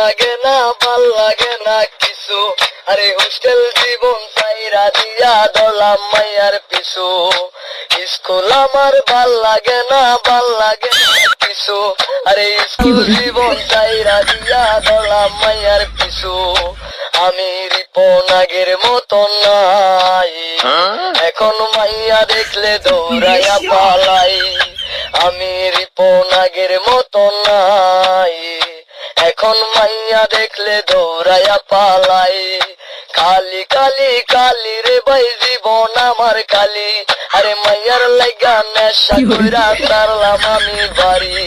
লাগে না ভালো লাগে না কিছু। আরে হোস্টেল জীবন চাইরা দিয়া দলাম মাইয়ার পিছু। স্কুল আমার ভালো লাগে না ভালো লাগে কিছু। আরে স্কুল জীবন চাইরা দিয়া দলাম মাইয়ার পিছু। আমি রিপন আগের মতো নাই। এখন মাইয়া দেখলে দৌড়াইয়া পালাই। আমি রিপন আগের মতো নাই। এখন মাইয়া দেখলে দৌড়াইয়া পালাই। কালি কালি কালি রে ভাই জীবন আমার কালি। আরে মাইয়ার লাগা নেশা কইরা তারলাম আমি বাড়ি।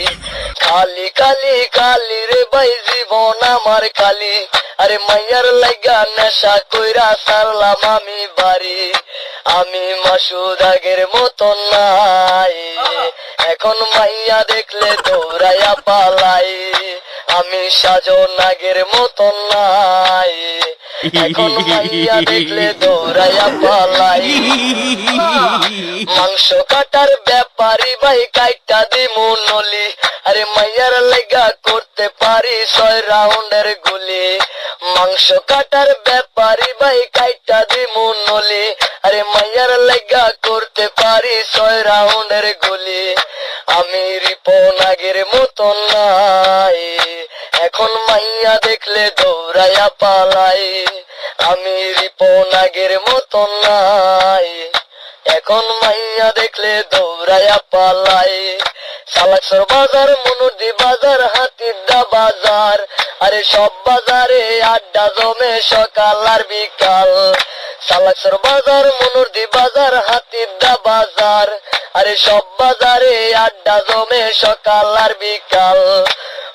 কালি কালি কালি রে ভাই জীবন আমার কালি। আরে মাইয়ার লাগা নেশা কইরা সারলাম আমি বাড়ি। আমি মাসুদ আগের মতো নাই। এখন মাইয়া দেখলে দৌড়াইয়া পালাই। আমি সাজন আগের মতন নাই এখন মাইয়া দেখলে দৌড়াইয়া পালাই। মাংস কাটার ব্যাপারি ভাই কাইটা দিমু নলি। আরে মাইয়ার লেগা করতে পারি ছয় রাউন্ডের গুলি। মাংস কাটার ব্যাপারি ভাই কাইটা দিমু নলি। আরে মাইয়ার লেগা করতে পারি ছয় রাউন্ডের গুলি। আমি রিপন আগের মতন নাই এখন মাইয়া দেখলে দৌড়াইয়া পালাই। আমি রিপন আগের মতো নাই। এখন মাইয়া দেখলে দৌড়াইয়া পালাই। সালাকসর বাজার মনুদি বাজার হাতিদা বাজার। আরে সব বাজারে আড্ডা জমে সকাল আর বিকাল। সালাকসর বাজার মনুদি বাজার হাতিদা বাজার। আরে সব বাজারে আড্ডা জমে সকাল আর বিকাল।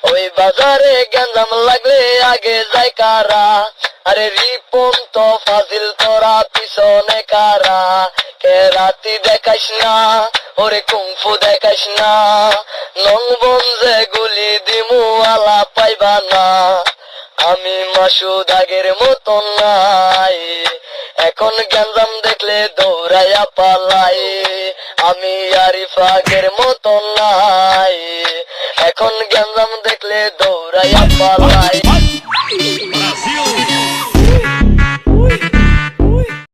ওই বাজারে গেঞ্জাম লাগলে আগে যায় কারা? আরে রিপন তো ফাজিল, তোরা পিছনে কারা? কে রাতি দেখাস না, ওরে কুংফু দেখাস না। নং বঞ্জে গুলি দিমু, আলা পাইবা না। আমি মাসুদ আগের মতন নাই। এখন গঞ্জাম দেখলে দৌড়াইয়া পালাই। আমি আরিফ আগের মতো নাই। এখন গঞ্জাম দেখলে দৌড়াইয়া পালাই!